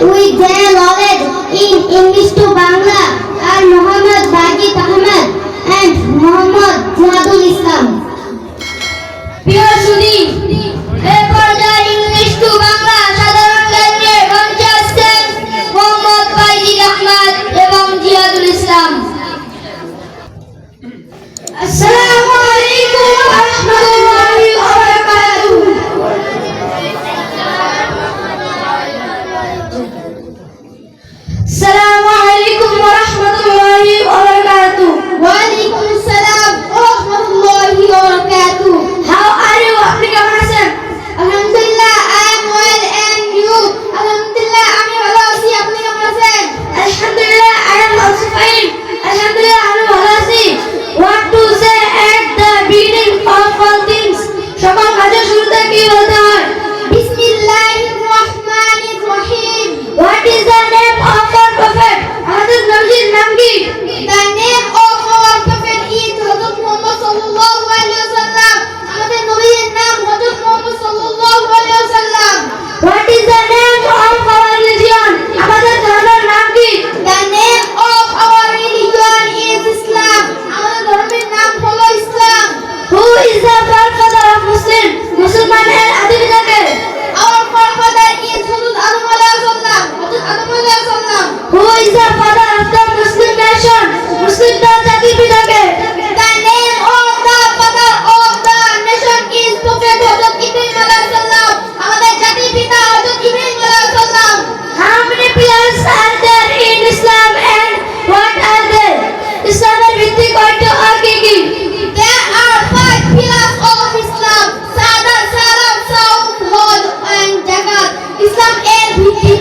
with their knowledge in English to Bangla are Muhammad Baqi Ahmed and Muhammad Zadul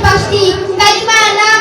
পাঁচটি কালিমা নাম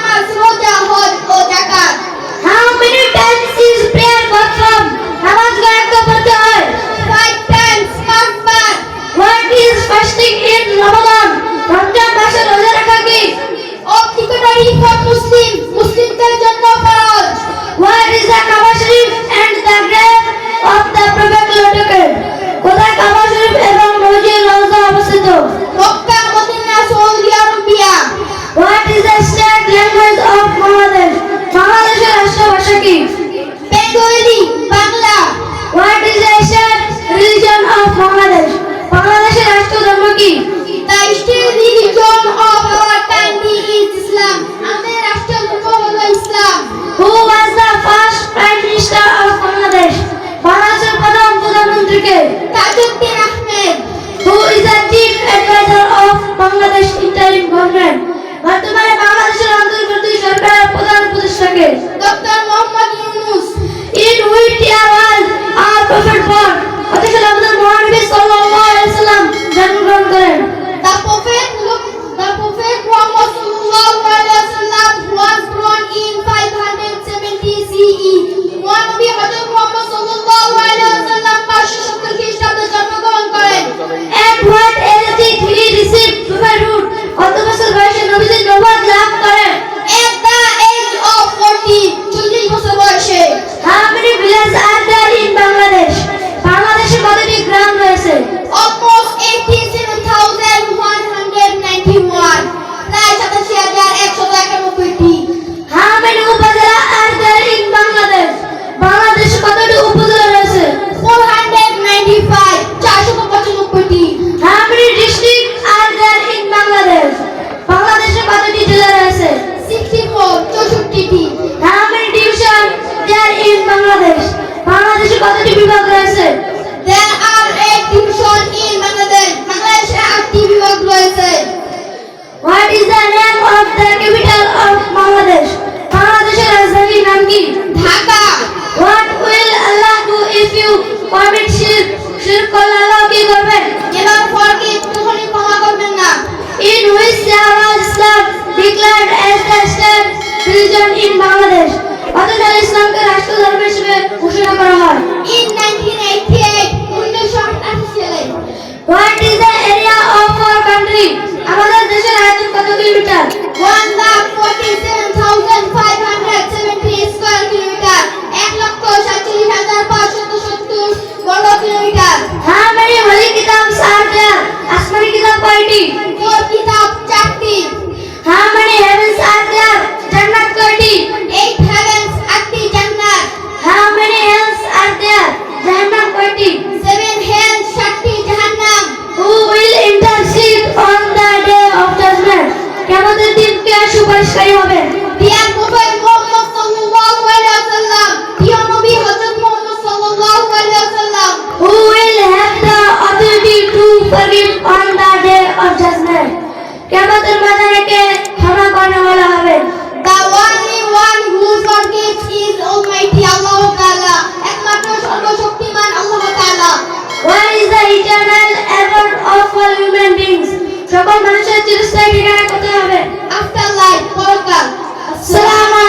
declared as the state religion in Bangladesh. অতএব ইসলামকে রাষ্ট্র ধর্ম হিসেবে সুপারিশকারী হবেন Dear Prophet Muhammad sallallahu alaihi wasallam, Dear Nabi Hazrat Muhammad sallallahu alaihi wasallam, who will have the authority to forgive on the day of judgment কিয়ামতের ময়দানে কে ক্ষমা করনে वाला হবেন the only one who forgives is Almighty Allah Taala, একমাত্র সর্বশক্তিমান আল্লাহ তাআলা। Where is the eternal effort of all human beings? সকল মানুষের চিরস্থায়ী ঠিকানা পরকাল। আসসালামু